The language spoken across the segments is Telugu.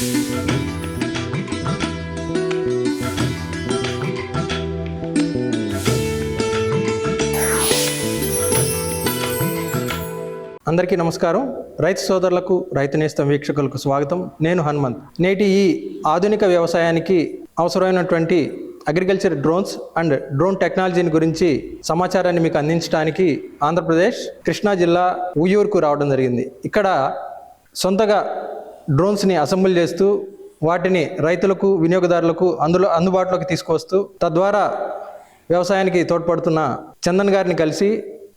అందరికీ నమస్కారం. రైతు సోదరులకు రైతు నేస్తం వీక్షకులకు స్వాగతం. నేను హనుమంత్. నేటి ఈ ఆధునిక వ్యవసాయానికి అవసరమైనటువంటి అగ్రికల్చర్ డ్రోన్స్ అండ్ డ్రోన్ టెక్నాలజీని గురించి సమాచారాన్ని మీకు అందించడానికి ఆంధ్రప్రదేశ్ కృష్ణా జిల్లా ఉయ్యూరుకు రావడం జరిగింది. ఇక్కడ సొంతగా డ్రోన్స్ని అసెంబుల్ చేస్తూ వాటిని రైతులకు వినియోగదారులకు అందులో అందుబాటులోకి తీసుకొస్తూ తద్వారా వ్యవసాయానికి తోడ్పడుతున్న చందన్ గారిని కలిసి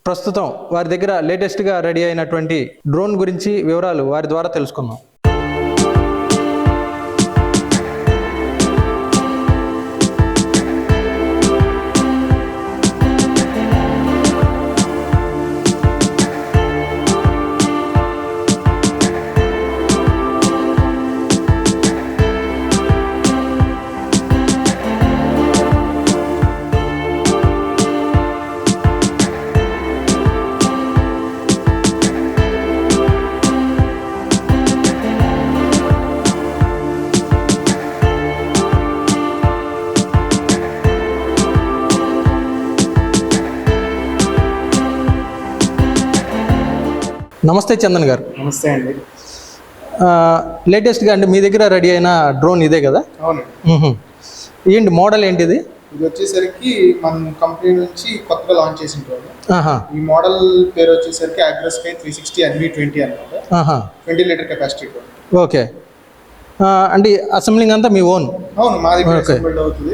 ప్రస్తుతం వారి దగ్గర లేటెస్ట్గా రెడీ అయినటువంటి డ్రోన్ గురించి వివరాలు వారి ద్వారా తెలుసుకుందాం. నమస్తే చందన్ గారు. నమస్తే అండి. లేటెస్ట్గా అంటే మీ దగ్గర రెడీ అయిన డ్రోన్ ఇదే కదా? అవునండి. ఏంటి మోడల్ ఏంటిది? ఇది వచ్చేసరికి మన కంపెనీ నుంచి కొత్తగా లాంచ్ చేసిన డ్రోన్ ఈ మోడల్ పేరు వచ్చేసరికి అగ్రోస్కై త్రీ సిక్స్టీ ఎన్వి ట్వంటీ అనమాట twenty litre capacity drone okay. అంటే అసెంబ్లింగ్ అంతా మీ ఓన్ అవును మా దగ్గర అవుతుంది.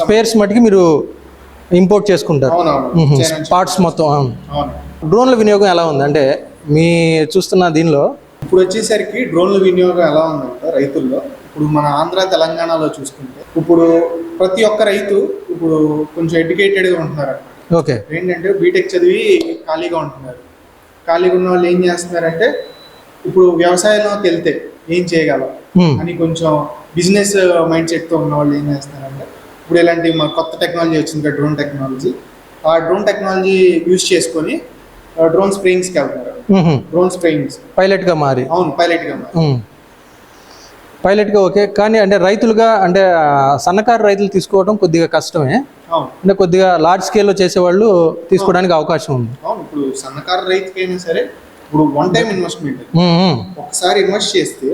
స్పేర్స్ మటుకి మీరు ఇంపోర్ట్ చేసుకుంటారు. పార్ట్స్ మొత్తం. అవును. డ్రోన్ల వినియోగం ఎలా ఉంది? అంటే మీ చూస్తున్న దీనిలో? ఇప్పుడు వచ్చేసరికి డ్రోన్ల వినియోగం ఎలా ఉందంటే రైతుల్లో? ఇప్పుడు మన ఆంధ్ర తెలంగాణలో చూసుకుంటే ఇప్పుడు ప్రతి ఒక్క రైతు ఇప్పుడు కొంచెం ఎడ్యుకేటెడ్గా ఉంటున్నారు ఓకే. ఏంటంటే బీటెక్ చదివి ఖాళీగా ఉంటున్నారు. ఖాళీగా ఉన్న వాళ్ళు ఏం చేస్తున్నారంటే ఇప్పుడు వ్యవసాయంలోకి వెళ్తే ఏం చేయగలం. అని కొంచెం బిజినెస్ మైండ్ సెట్తో ఉన్న వాళ్ళు ఏం చేస్తున్నారంటే ఇప్పుడు ఇలాంటి మా కొత్త టెక్నాలజీ వచ్చింది కదా డ్రోన్ టెక్నాలజీ ఆ డ్రోన్ టెక్నాలజీ యూజ్ చేసుకొని డ్రోన్ స్ప్రేయింగ్స్కి వెళ్తున్నారు. మ్హూ. డ్రోన్ స్ప్రేయింగ్స్ పైలట్గా మారి. అవును పైలట్గా మ్మ్. పైలట్గా ఓకే. కానీ అంటే రైతులుగా అంటే సన్నకారు రైతులు తీసుకోవడం కొద్దిగా కష్టమే. అంటే కొద్దిగా లార్జ్ స్కేల్లో చేసేవాళ్ళు తీసుకోవడానికి అవకాశం ఉంది. అవును ఇప్పుడు సన్నకారు రైతుకైనా సరే ఇప్పుడు వన్ టైం ఇన్వెస్ట్మెంట్. ఒకసారి ఇన్వెస్ట్ చేస్తే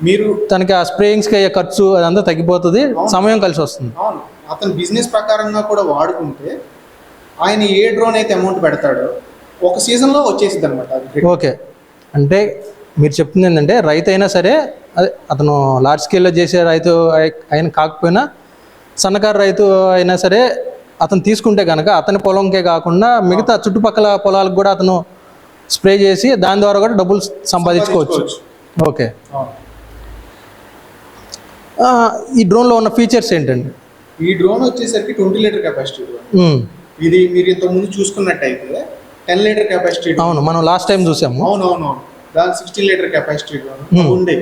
మీరు తనకి ఆ స్ప్రేయింగ్స్కి అయ్యే ఖర్చు అదంతా తగ్గిపోతుంది సమయం కలిసి వస్తుంది. అవును. అతను బిజినెస్ ప్రకారంగా కూడా వాడుకుంటే ఆయన ఏ డ్రోన్ అయితే అమౌంట్ పెడతాడో ఒక సీజన్లో వచ్చేసింది అనమాట ఓకే. అంటే మీరు చెప్తుంది ఏంటంటే రైతు అయినా సరే అదే అతను లార్జ్ స్కేల్లో చేసే రైతు అయి- అయిన కాకపోయినా సన్నకారు రైతు అయినా సరే అతను తీసుకుంటే కనుక అతని పొలంకే కాకుండా మిగతా చుట్టుపక్కల పొలాలకు కూడా అతను స్ప్రే చేసి దాని ద్వారా కూడా డబ్బులు సంపాదించుకోవచ్చు. ఓకే. ఈ డ్రోన్లో ఉన్న ఫీచర్స్ ఏంటండి? ఈ డ్రోన్ వచ్చేసరికి ట్వంటీ లీటర్ కెపాసిటీ ఇది మీరు ఇంతకు ముందు చూసుకున్నట్టయితే టెన్ లీటర్ కెపాసిటీ అవును మనం లాస్ట్ టైం చూసాము. అవునవును. దాని సిక్స్టీన్ లీటర్ కెపాసిటీ డ్రోన్ ఉండే.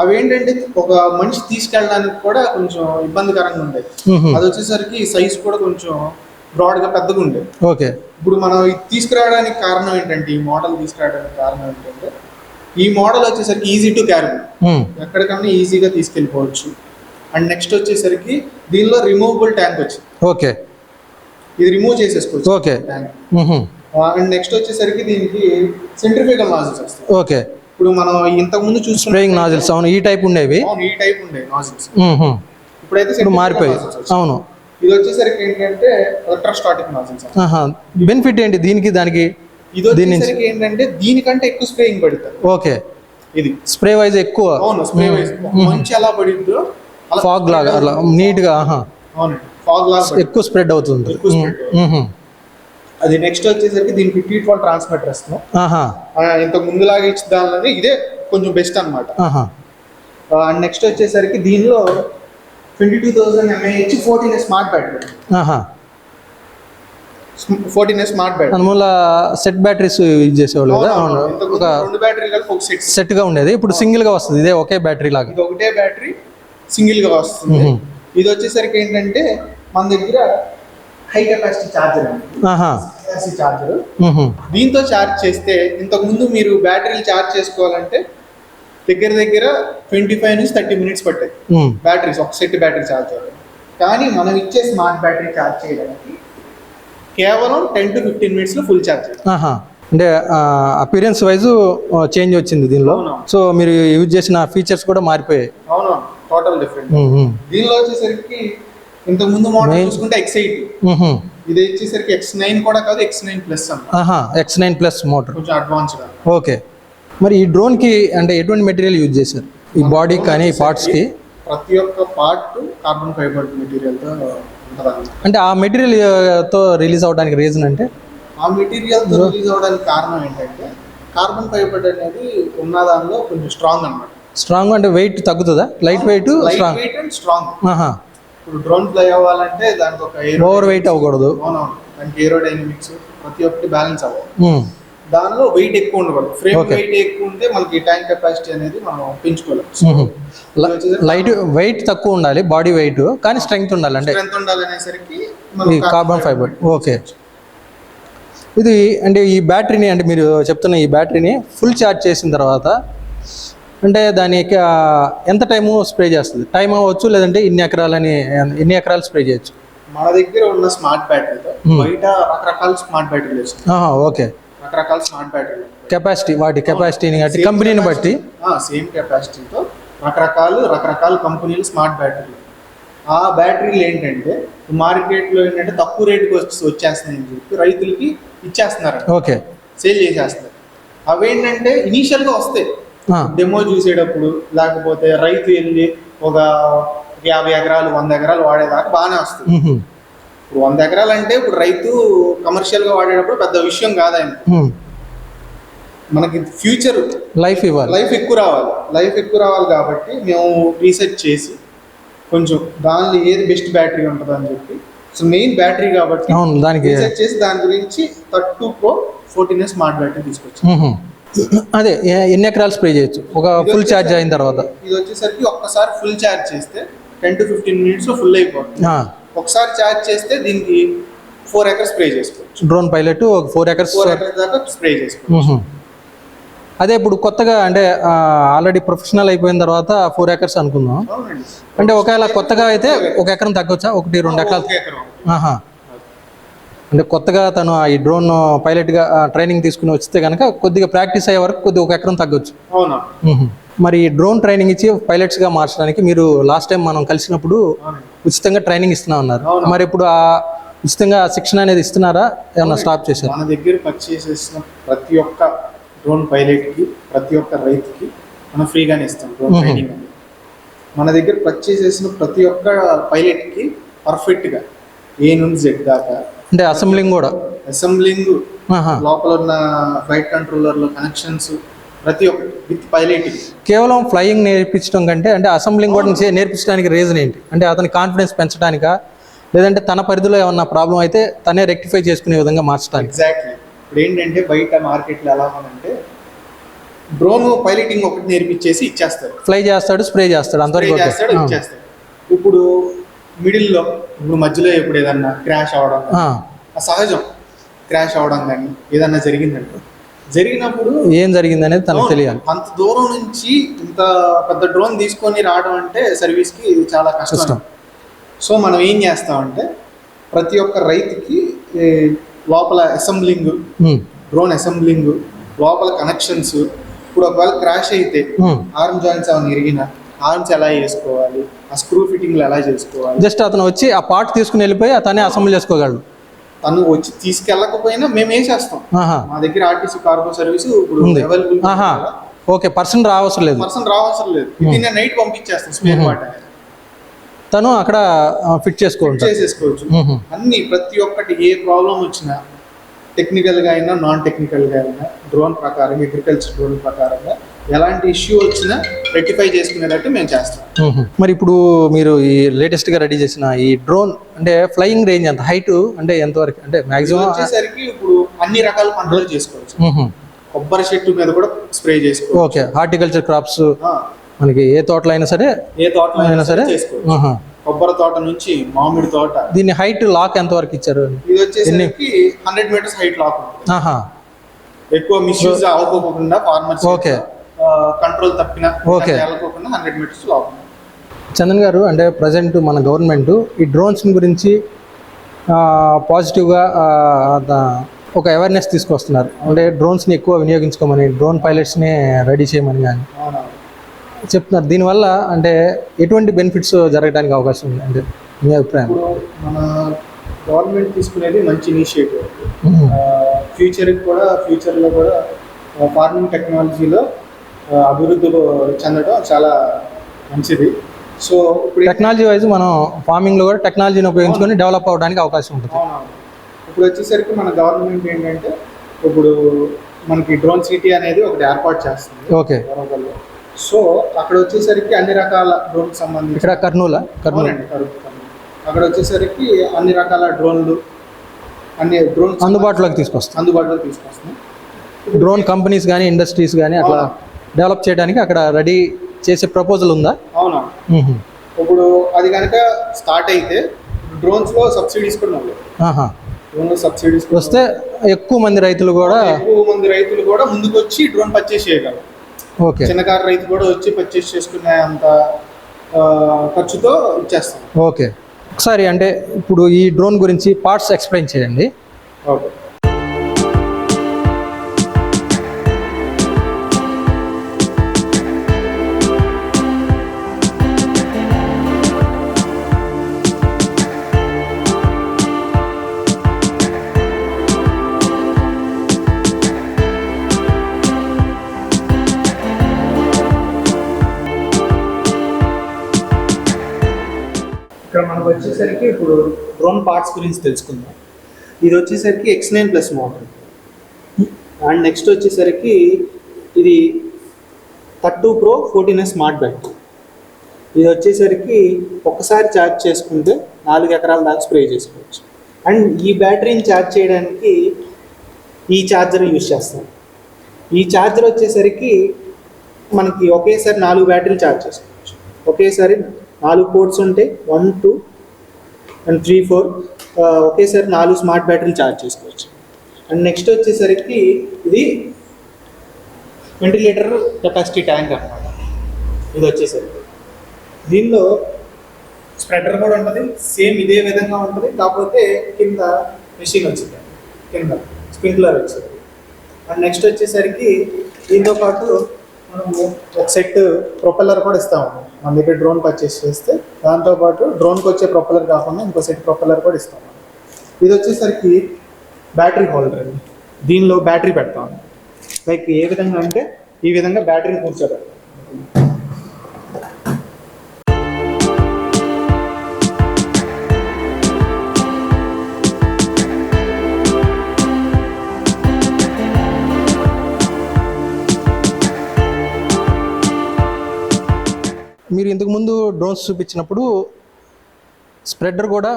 అవి ఏంటంటే ఒక మనిషి తీసుకెళ్ళడానికి కూడా కొంచెం ఇబ్బందికరంగా ఉండేది మ్హూ. అది వచ్చేసరికి సైజ్ కూడా కొంచెం బ్రాడ్గా పెద్దగా ఉండేది ఓకే. ఇప్పుడు మనం తీసుకురావడానికి కారణం ఏంటంటే ఈ మోడల్ తీసుకురావడానికి కారణం ఏంటంటే ఈ మోడల్ వచ్చేసరికి ఈజీ టు క్యారీ ఎక్కడికన్నా ఈజీగా తీసుకెళ్ళిపోవచ్చు. అండ్ నెక్స్ట్ వచ్చేసరికి దీనిలో రిమూవబుల్ ట్యాంక్ వచ్చింది. ఓకే. ఇది రిమూవ్ చేసేసుకోవచ్చు. ఓకే. ట్యాంక్. అండ్ నెక్స్ట్ వచ్చేసరికి దీనికి సెంట్రిఫికల్ నాజిల్స్ వస్తాయి. ఓకే. ఇప్పుడు మనం ఇంతకు ముందు స్ప్రేయింగ్ నాజిల్స్ అవును ఈ టైప్ ఉండేవి. అవును, ఈ టైప్ ఉండే నాజిల్స్. ఇప్పుడైతే ఇప్పుడు వచ్చాయి. అవును. ఇది వచ్చేసరికి ఏంటంటే ఎలక్ట్రోస్టాటిక్ నాజిల్స్ బెనిఫిట్ ఏంటి దీనికి దానికి ఇది వచ్చేసరికి ఏంటంటే దీనికంటే ఎక్కువ స్ప్రేయింగ్ పడుతుంది. ఓకే. ఇది. స్ప్రే వైజ్ ఎక్కువ. అవును స్ప్రే వైజ్ మంచి ఎలా పడిద్దో అలా ఫాగ్ లాగా అలా నీట్గా ఆహా. అవును ఫాగ్ లాగా. ఎక్కువ స్ప్రెడ్ అవుతుంది ఎక్కువ spread మ్మ్, మ్మ్. అది నెక్స్ట్ వచ్చేసరికి దీనికి టీ ట్వెల్వ్ ట్రాన్స్మిటర్ ఆహా. ఇంతకు ముందులాగా ఇచ్చిన దానిలోనే ఇదే కొంచెం బెస్ట్ అనమాట ఆహా. అండ్ నెక్స్ట్ వచ్చేసరికి దీనిలో twenty two thousand mAh fourteen smart battery fourteen smart battery అందువల్ల సెట్ బ్యాటరీస్ యూజ్ చేసేవాళ్ళు కదా? ఒక రెండు బ్యాటరీ ఒక సెట్ సెట్గా ఉండేది. ఇప్పుడు సింగిల్గా వస్తుంది. ఇదే ఒకే బ్యాటరీ లాగా. ఇది ఒకటే బ్యాటరీ సింగిల్గా వస్తుంది. ఇది వచ్చేసరికి ఏంటంటే మన దగ్గర హై కెపాసిటీ చార్జర్ అండి. చార్జర్. దీంతో ఛార్జ్ చేస్తే ఇంతకు ముందు మీరు బ్యాటరీలు ఛార్జ్ చేసుకోవాలంటే దగ్గర దగ్గర ట్వంటీ ఫైవ్ నుంచి థర్టీ మినిట్స్ పట్టాయి బ్యాటరీస్ ఒక సెట్ బ్యాటరీ చేయడం కానీ మనం ఇచ్చే స్మార్ట్ బ్యాటరీ ఛార్జ్ చేయడానికి కేవలం టెన్ టు ఫిఫ్టీన్ మినిట్స్లో ఫుల్ ఛార్జ్ చేయాలి. ఆహా. అంటే అపీరియన్స్ వైజ్ చేంజ్ వచ్చింది దీనిలో. సో మీరు యూజ్ చేసిన ఫీచర్స్ కూడా మారిపోయాయి. అవునవును. టోటల్ డిఫరెంట్ దీనిలో వచ్చేసరికి ఇంతకు ముందు మోడల్ చూసుకుంటే ఎక్స్ ఎయిట్. ఇది వచ్చేసరికి ఎక్స్ నైన్ కూడా కాదు X nine plus X nine plus motor కొంచెం అడ్వాన్స్డ్ ఓకే. మరి ఈ డ్రోన్కి అంటే ఎటువంటి మెటీరియల్ యూజ్ చేశారు? ఈ బాడీ కానీ ఈ పార్ట్స్కి ప్రతి ఒక్క పార్ట్ కార్బన్ ఫైబర్ మెటీరియల్తో అంటే ఆ మెటీరియల్తో రిలీజ్ అవడానికి రీజన్ అంటే? ఆ మెటీరియల్తో రిలీజ్ అవడానికి కారణం ఏంటంటే కార్బన్ ఫైబర్ అనేది ఉన్న దానిలో కొంచెం స్ట్రాంగ్ అన్నమాట. స్ట్రాంగ్ అంటే వెయిట్ తగ్గుతుందా? లైట్ వెయిట్ స్ట్రాంగ్ స్ట్రాంగ్ ఆహా. ఇప్పుడు డ్రోన్ ఫ్లై అవ్వాలంటే దానికి ఒక ఓవర్ వెయిట్ అవ్వకూడదు. అవునవును. దానికి ఏరోడైనమిక్స్ ప్రతి ఒక్కటి బ్యాలెన్స్ అవ్వాలి. ఉమ్, దానిలో వెయిట్ ఎక్కువ ఉండకూడదు. ఫ్రేమ్. వెయిట్ ఎక్కువ ఉంటే మనకి ట్యాంక్ కెపాసిటీ అనేది మనం పెంచుకోలేం. ఉహు. లైట్ వెయిట్ తక్కువ ఉండాలి బాడీ వెయిట్ కానీ స్ట్రెంగ్త్ ఉండాలి అంటే. స్ట్రెంత్ ఉండాలనేసరికి కార్బన్ ఫైబర్ ఓకే ఇది అంటే ఈ బ్యాటరీని అంటే మీరు చెప్తున్న ఈ బ్యాటరీని ఫుల్ ఛార్జ్ చేసిన తర్వాత అంటే దానికి ఎంత టైము స్ప్రే చేస్తుంది? టైం అవ్వచ్చు లేదంటే ఇన్ని ఎకరాలని ఎన్ని ఎకరాలు స్ప్రే చేయొచ్చు. మన దగ్గర ఉన్న స్మార్ట్ బ్యాటరీతో Hmm. బయట రకరకాల స్మార్ట్ బ్యాటరీలు ఓకే. రకరకాల స్మార్ట్ బ్యాటరీలు. కెపాసిటీ వాటి కెపాసిటీని బట్టి కంపెనీని బట్టి. సేమ్ కెపాసిటీతో రకరకాల రకరకాల కంపెనీలు స్మార్ట్ బ్యాటరీలు. ఆ బ్యాటరీలు ఏంటంటే మార్కెట్లో ఏంటంటే తక్కువ రేటుకి వచ్చి వచ్చేస్తున్నాయని చెప్పి రైతులకి ఇచ్చేస్తున్నారు. ఓకే. సేల్ చేసేస్తారు అవేంటంటే ఇనీషియల్గా వస్తాయి. డెమో చూసేటప్పుడు లేకపోతే రైతు వెళ్ళి ఒక యాభై ఎకరాలు వంద ఎకరాలు వాడేదాకా బాగానే వస్తుంది. ఇప్పుడు వంద ఎకరాలు అంటే ఇప్పుడు రైతు కమర్షియల్గా వాడేటప్పుడు పెద్ద విషయం కాదు ఆయన. ఉమ్, మనకి ఫ్యూచర్ లైఫ్ ఇవ్వాలి. లైఫ్ ఎక్కువ రావాలి. లైఫ్ ఎక్కువ రావాలి కాబట్టి మేము రీసెర్చ్ చేసి కొంచెం దానిలో ఏది బెస్ట్ బ్యాటరీ ఉంటుంది అని చెప్పి. సో మెయిన్ బ్యాటరీ కాబట్టి రీసెర్చ్ చేసి దాని గురించి thirty pro fourteen smart battery తీసుకొచ్చాం. ఉహు. అదే ఎన్ని ఎకరాలు స్ప్రే చేయొచ్చు? ఒక ఫుల్ ఛార్జ్ అయిన తర్వాత. ఇది వచ్చేసరికి ఒక్కసారి ఫుల్ ఛార్జ్ చేస్తే టెన్ టు ఫిఫ్టీన్ మినిట్స్లో ఫుల్ అయిపోతుంది. ఒకసారి ఛార్జ్ చేస్తే దీనికి ఫోర్ ఎకర్స్ స్ప్రే చేసుకోవచ్చు. డ్రోన్ పైలట్ ఒక ఫోర్ ఎకర్స్ ఫోర్ ఎకర్స్ దాకా స్ప్రే చేసుకోవచ్చు. అదే ఇప్పుడు కొత్తగా అంటే ఆల్రెడీ ప్రొఫెషనల్ అయిపోయిన తర్వాత ఫోర్ ఎకర్స్ అనుకుందాం. అంటే ఒకవేళ కొత్తగా అయితే ఒక ఎకరం తగ్గొచ్చా? ఒకటి రెండు ఎకరాలు. అంటే కొత్తగా తను ఈ డ్రోన్ పైలట్గా ట్రైనింగ్ తీసుకుని వస్తే కనుక కొద్దిగా ప్రాక్టీస్ అయ్యే వరకు కొద్దిగా ఒక ఎకరం తగ్గొచ్చు. అవునా. మరి డ్రోన్ ట్రైనింగ్ ఇచ్చి పైలట్స్గా మార్చడానికి మీరు లాస్ట్ టైం మనం కలిసినప్పుడు ఉచితంగా ట్రైనింగ్ ఇస్తున్నా ఉన్నారు. మరి ఇప్పుడు ఆ ఉచితంగా శిక్షణ అనేది ఇస్తున్నారా? ఏమన్నా స్టాప్ చేశారు? మన దగ్గర పర్చేస్ చేసిన ప్రతి ఒక్క డ్రోన్ పైలట్కి ప్రతి ఒక్క రైతుకి మనం ఫ్రీగానే ఇస్తాం డ్రోన్ మ్మ్. ట్రైనింగ్ అనేది. మన దగ్గర పర్చేస్ చేసిన ప్రతి ఒక్క పైలట్కి పర్ఫెక్ట్గా ఏ నుండి జెడ్ దాకా అంటే అసెంబ్లింగ్ కూడా. అసెంబ్లింగ్. లోపల ఉన్న ఫ్లైట్ కంట్రోలర్లో కనెక్షన్స్ ప్రతి ఒక్కటి విత్ పైలటింగ్ కేవలం ఫ్లయింగ్ నేర్పించడం కంటే అంటే అసెంబ్లింగ్ కూడా నేర్పించడానికి రీజన్ ఏంటి? అంటే అతని కాన్ఫిడెన్స్ పెంచడానికా? లేదంటే తన పరిధిలో ఏమన్నా ప్రాబ్లం అయితే తనే రెక్టిఫై చేసుకునే విధంగా మార్చడానికి ఎగ్జాక్ట్లీ ఇప్పుడు ఏంటంటే బయట మార్కెట్లో ఎలా ఉందంటే డ్రోన్ పైలటింగ్ ఒకటి నేర్పించేసి ఇచ్చేస్తారు. ఫ్లై చేస్తాడు స్ప్రే చేస్తాడు ఓకే. చేస్తాడు. ఇచ్చేస్తాడు. ఇప్పుడు మిడిల్లో ఇప్పుడు మధ్యలో ఎప్పుడు ఏదన్నా క్రాష్ అవడం సహజం క్రాష్ అవడం కానీ ఏదన్నా జరిగిందంటే జరిగినప్పుడు ఏం జరిగింది అనేది తనకు తెలియాలి అంత దూరం నుంచి ఇంత పెద్ద డ్రోన్ తీసుకొని రావడం అంటే సర్వీస్కి చాలా కష్టం. సో మనం ఏం చేస్తామంటే ప్రతి ఒక్క రైతుకి లోపల అసెంబ్లింగ్. డ్రోన్ అసెంబ్లింగ్ లోపల కనెక్షన్స్ ఇప్పుడు ఒకవేళ క్రాష్ అయితే. ఆర్మ్ జాయింట్స్ ఏమైనా ఇరిగిన ఆర్మ్స్ ఎలా వేసుకోవాలి? ఆ స్క్రూ ఫిట్టింగ్లు ఎలా చేసుకోవాలి? జస్ట్ అతను వచ్చి ఆ పార్ట్ తీసుకుని వెళ్ళిపోయి తనే అసెంబ్లీ చేసుకోగలడు. తను వచ్చి తీసుకెళ్ళకపోయినా మేము వేసేస్తాం ఆహా. మా దగ్గర ఆర్టీసీ కార్గో సర్వీస్ ఇప్పుడు. అవైలబుల్ ఓకే పర్సన్ రావసరం లేదు. పర్సన్ రావసరం లేదు. ఇది నైట్ పంపించేస్తాం స్పేర్ పార్ట్ తను అక్కడ ఫిట్ చేసుకోవచ్చు చేసేసుకోవచ్చు. అన్ని ప్రతి ఒక్కటి ఏ ప్రాబ్లం వచ్చినా టెక్నికల్గా అయినా నాన్ టెక్నికల్గా అయినా డ్రోన్ ప్రకారం అగ్రికల్చర్ డ్రోన్ ప్రకారంగా ఎలాంటి ఇష్యూ వచ్చినా రెక్టిఫై చేసుకునేటట్టు మేము చేస్తాం. మరి ఇప్పుడు మీరు ఈ లేటెస్ట్గా రెడీ చేసిన ఈ డ్రోన్ అంటే ఫ్లయింగ్ రేంజ్ ఎంత? హైట్ అంటే ఎంతవరకు అంటే ఇది మాక్సిమం వచ్చేసరికి ఇప్పుడు అన్ని రకాల పంటలు చేసుకోవచ్చు. కొబ్బరి చెట్టు మీద కూడా స్ప్రే చేసుకోవచ్చు. ఓకే హార్టికల్చర్ క్రాప్స్ మనకి ఏ తోటలో అయినా సరే ఏ తోటలో అయినా సరే. కొబ్బరి తోట నుంచి మామిడి తోట. దీని హైట్ లాక్ ఎంత వరకు ఇచ్చారు? ఇది వచ్చేసరికి హండ్రెడ్ మీటర్స్ హైట్ లాక్ ఉంటుంది. ఎక్కువ మిస్యూజ్ అవ్వకోకుండా ఫార్మర్స్ ఓకే. కంట్రోల్ తప్పిన. వెళ్ళకోకుండా హండ్రెడ్ మీటర్స్ లోపల చందన్ గారు అంటే ప్రజెంట్ మన గవర్నమెంట్ ఈ డ్రోన్స్ గురించి పాజిటివ్గా ఒక అవేర్నెస్ తీసుకొస్తున్నారు. అంటే డ్రోన్స్ని ఎక్కువ వినియోగించుకోమని డ్రోన్ పైలట్స్ని రెడీ చేయమని కానీ చెప్తున్నారు. దీనివల్ల అంటే ఎటువంటి బెనిఫిట్స్ జరగడానికి అవకాశం ఉంది? అంటే మీ అభిప్రాయం? మన గవర్నమెంట్ తీసుకునేది మంచి ఇనిషియేటివ్. ఫ్యూచర్కి కూడా ఫ్యూచర్లో కూడా ఫార్మింగ్ టెక్నాలజీలో అభివృద్ధి చెందడం చాలా మంచిది. సో ఇప్పుడు టెక్నాలజీ వైజ్ మనం ఫార్మింగ్లో కూడా టెక్నాలజీని ఉపయోగించుకొని డెవలప్ అవడానికి అవకాశం ఉంటుంది. ఇప్పుడు వచ్చేసరికి మన గవర్నమెంట్ ఏంటంటే ఇప్పుడు మనకి డ్రోన్ సిటీ అనేది ఒకటి ఏర్పాటు చేస్తుంది. ఓకే. వరంగల్లో. సో అక్కడ వచ్చేసరికి అన్ని రకాల డ్రోన్ సంబంధించి ఇక్కడ కర్నూలా? కర్నూలు. అక్కడ వచ్చేసరికి అన్ని రకాల డ్రోన్లు అన్ని డ్రోన్ అందుబాటులోకి తీసుకొస్తాం. అందుబాటులో తీసుకొస్తున్నాం. డ్రోన్ కంపెనీస్ కానీ ఇండస్ట్రీస్ కానీ అట్లా డెవలప్ చేయడానికి అక్కడ రెడీ చేసే ప్రపోజల్ ఉందా? అవునా. ఇప్పుడు అది కనుక స్టార్ట్ అయితే డ్రోన్స్లో సబ్సిడీస్ కూడా. డ్రోన్ సబ్సిడీస్ వస్తే ఎక్కువ మంది రైతులు కూడా. ఎక్కువ మంది రైతులు కూడా ముందుకు వచ్చి డ్రోన్ పర్చేస్ చేయగలరు. ఓకే. చిన్నకారు రైతు కూడా వచ్చి పర్చేస్ చేసుకునే అంత ఖర్చుతో ఇచ్చేస్తాం. ఓకే. ఒకసారి అంటే ఇప్పుడు ఈ డ్రోన్ గురించి పార్ట్స్ ఎక్స్ప్లెయిన్ చేయండి. ఓకే. వచ్చేసరికి ఇప్పుడు డ్రోన్ పార్ట్స్ గురించి తెలుసుకుందాం. ఇది వచ్చేసరికి X nine plus model and next వచ్చేసరికి ఇది thirty pro fourteen smart bat ఇది వచ్చేసరికి ఒక్కసారి ఛార్జ్ చేసుకుంటే నాలుగు ఎకరాల దాకా స్ప్రే చేసుకోవచ్చు. అండ్ ఈ బ్యాటరీని ఛార్జ్ చేయడానికి ఈ ఛార్జర్ యూజ్ చేస్తాం. ఈ ఛార్జర్ వచ్చేసరికి మనకి ఒకేసారి నాలుగు బ్యాటరీలు ఛార్జ్ చేసుకోవచ్చు. ఒకేసారి నాలుగు పోర్ట్స్ ఉంటాయి one two and three four ఒకేసారి నాలుగు స్మార్ట్ బ్యాటరీలు ఛార్జ్ చేసుకోవచ్చు. అండ్ నెక్స్ట్ వచ్చేసరికి ఇది ట్వంటీ లీటర్ కెపాసిటీ ట్యాంక్ అన్నమాట. ఇది వచ్చేసరికి. దీనిలో స్ప్రెడర్ కూడా ఉంటుంది సేమ్ ఇదే విధంగా ఉంటుంది కాకపోతే కింద మెషిన్ వచ్చింది కింద స్ప్రింక్లర్ వచ్చింది. అండ్ నెక్స్ట్ వచ్చేసరికి దీంతో పాటు ఒక సెట్ ప్రొపెల్లర్ కూడా ఇస్తాము. మన దగ్గర డ్రోన్ పర్చేస్ చేస్తే దాంతోపాటు డ్రోన్కి వచ్చే ప్రొపెల్లర్ కాకుండా ఇంకో సెట్ ప్రొపెల్లర్ కూడా ఇస్తాము. ఇది వచ్చేసరికి బ్యాటరీ హోల్డర్ అండి. దీనిలో బ్యాటరీ పెడతాము. లైక్ ఏ విధంగా అంటే ఈ విధంగా బ్యాటరీని కూర్చోబెడతాం ఇంతకు ముందు డ్రోన్స్ చూపించినప్పుడు స్ప్రెడర్ కూడా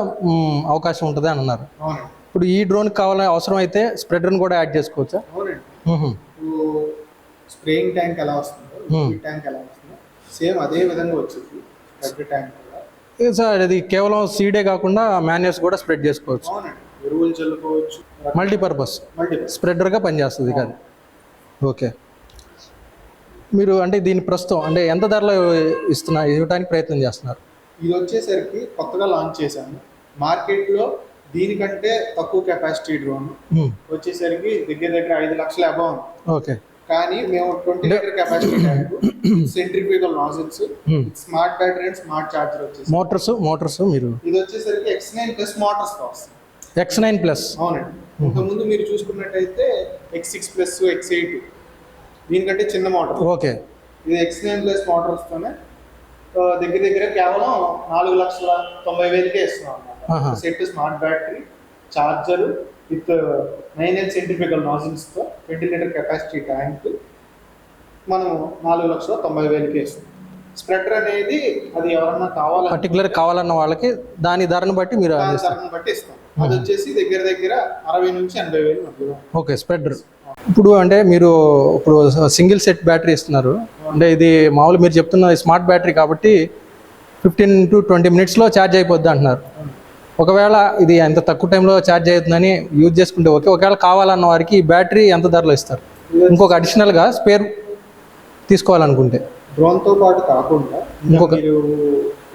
అవకాశం ఉంటుంది అని అన్నారు. ఇప్పుడు ఈ డ్రోన్ కావాలని అవసరం అయితే స్ప్రెడర్ని కూడా యాడ్ చేసుకోవచ్చా? స్ప్రేయింగ్ ట్యాంక్ ఎలా వస్తుందో. ఈ ట్యాంక్ ఎలా వస్తుందో సేమ్ అదే విధంగా వచ్చింది ట్యాంక్ సార్ అది కేవలం సీడే కాకుండా మాన్యువల్స్ కూడా స్ప్రెడ్ చేసుకోవచ్చు. ఎరువులు చల్లుకోవచ్చు. మల్టీపర్పస్ స్ప్రెడర్గా పనిచేస్తుంది కాదు. ఓకే మీరు అంటే దీని ప్రస్తుతం అంటే ఎంత ధరలో ఇస్తున్నారు ఇవ్వడానికి ప్రయత్నం చేస్తున్నారు? ఇది వచ్చేసరికి కొత్తగా లాంచ్ చేశాను మార్కెట్లో దీనికంటే తక్కువ కెపాసిటీ డ్రోన్ మ్మ్. వచ్చేసరికి దగ్గర దగ్గర ఐదు లక్షల అబౌవ్ ఉంది. ఓకే. కానీ మేము twenty litre capacity centrifugal nozzles. Smart battery and smart charger వచ్చేసి మోటార్స్ మోటార్స్ మీరు? ఇది వచ్చేసరికి ఎక్స్ నైన్ ప్లస్ మోటార్స్ వస్తుంది ఎక్స్ నైన్ ప్లస్ అవునండి. ఇంతకుముందు మీరు చూసుకున్నట్టయితే X six plus X eight దీనికంటే చిన్న మోటార్. ఓకే. ఇది ఎక్స్ నైన్ ప్లస్ మోటార్స్తోనే దగ్గర దగ్గర కేవలం నాలుగు లక్షల తొంభై వేలకే ఇస్తున్నాం. అన్నమాట. Set smart battery charger with nine L centrifugal నాజిల్స్తో twenty litre capacity tank మనం నాలుగు లక్షల తొంభై వేలకే ఇస్తున్నాం. స్ప్రెడర్ అనేది అది ఎవరన్నా కావాలని పర్టికులర్ కావాలన్న వాళ్ళకి దాని ధరను బట్టి మీరు ధరను బట్టి ఇస్తాం. అది వచ్చేసి దగ్గర దగ్గర అరవై నుంచి ఎనభై వేలు ఓకే స్ప్రెడర్ ఇప్పుడు అంటే మీరు ఇప్పుడు సింగిల్ సెట్ బ్యాటరీ ఇస్తున్నారు. అంటే ఇది మామూలు మీరు చెప్తున్న స్మార్ట్ బ్యాటరీ కాబట్టి ఫిఫ్టీన్ టు ట్వంటీ మినిట్స్లో ఛార్జ్ అయిపోద్ది అంటున్నారు. ఒకవేళ ఇది ఎంత తక్కువ టైంలో ఛార్జ్ అవుతుందని యూజ్ చేసుకుంటే ఓకే. ఒకవేళ కావాలన్న వారికి ఈ బ్యాటరీ ఎంత ధరలో ఇస్తారు? ఇంకొక అడిషనల్గా స్పేర్ తీసుకోవాలనుకుంటే. డ్రోన్తో పాటు కాకుండా ఇంకా ఇంకొక-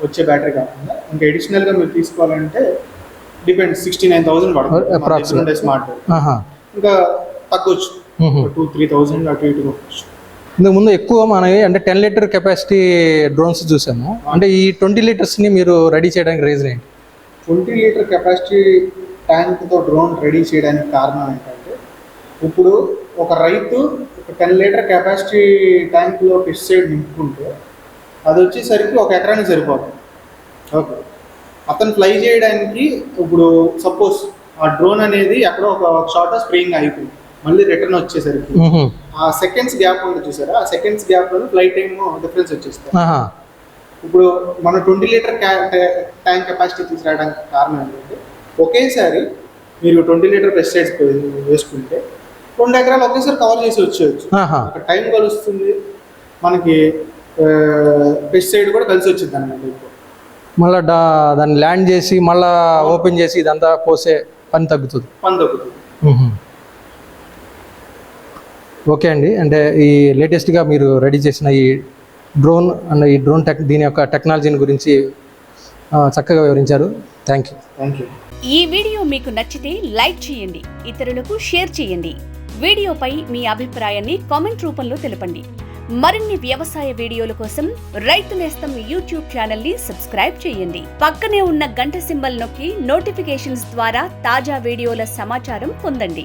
వచ్చే బ్యాటరీ కాకుండా ఇంకా అడిషనల్గా మీరు తీసుకోవాలంటే డిపెండ్ సిక్స్టీ నైన్ థౌసండ్. పడుతుంది. స్మార్ట్. ఇంకా తగ్గొచ్చు. టూ త్రీ థౌజండ్ అటు ఇటు కొట్టచ్చు ఇంతకు ముందు ఎక్కువ మనవి అంటే టెన్ లీటర్ కెపాసిటీ డ్రోన్స్ చూసాము. అంటే ఈ ట్వంటీ లీటర్స్ని మీరు రెడీ చేయడానికి రీజన్ ఏంటి? ట్వంటీ లీటర్ కెపాసిటీ ట్యాంక్తో డ్రోన్ రెడీ చేయడానికి కారణం ఏంటంటే ఇప్పుడు ఒక రైతు ఒక టెన్ లీటర్ కెపాసిటీ ట్యాంక్లో పెస్టిసైడ్ నింపుకుంటే అది వచ్చేసరికి ఒక ఎకరానికి సరిపోతుంది. ఓకే. అతను ఫ్లై చేయడానికి ఇప్పుడు సపోజ్ ఆ డ్రోన్ అనేది ఎక్కడో ఒక షార్ట్ స్ప్రేయింగ్ అయిపోయింది. మళ్ళీ రిటర్న్ వచ్చేసరికి. ఆ సెకండ్స్ గ్యాప్ ఉంటుంది చూసారా? ఆ సెకండ్స్ గ్యాప్లో ఫ్లైట్ టైమ్ డిఫరెన్స్ వచ్చేస్తాయి ఆహా. ఇప్పుడు మన ట్వంటీ లీటర్ ట్యాంక్ కెపాసిటీ తీసుకురావడానికి కారణం ఏంటంటే ఒకేసారి మీరు ట్వంటీ లీటర్ పెస్టిసైడ్స్ వేసుకుంటే రెండు ఎకరాలు ఒకేసారి కవర్ చేసి వచ్చేయచ్చు. టైం కలుస్తుంది మనకి పెస్టిసైడ్ కూడా కలిసి వచ్చింది ఇప్పుడు మళ్ళీ దాన్ని ల్యాండ్ చేసి మళ్ళీ ఓపెన్ చేసి ఇదంతా పోసే పని తగ్గుతుంది. పని తగ్గుతుంది. ఓకే అండి. అంటే ఈ లేటెస్ట్గా మీరు రెడీ చేసిన ఈ డ్రోన్ అండ్ ఈ డ్రోన్ టెక్ దీని యొక్క టెక్నాలజీని గురించి చక్కగా వివరించారు. Thank you. Thank you. ఈ వీడియో మీకు నచ్చితే లైక్ చేయండి ఇతరులకు షేర్ చేయండి. వీడియోపై మీ అభిప్రాయాన్ని కామెంట్ రూపంలో తెలపండి. మరిన్ని వ్యవసాయ వీడియోల కోసం రైతు నేస్తం యూట్యూబ్ ఛానల్ని సబ్స్క్రైబ్ చేయండి. పక్కనే ఉన్న గంట సింబల్ నొక్కి నోటిఫికేషన్స్ ద్వారా తాజా వీడియోల సమాచారం పొందండి.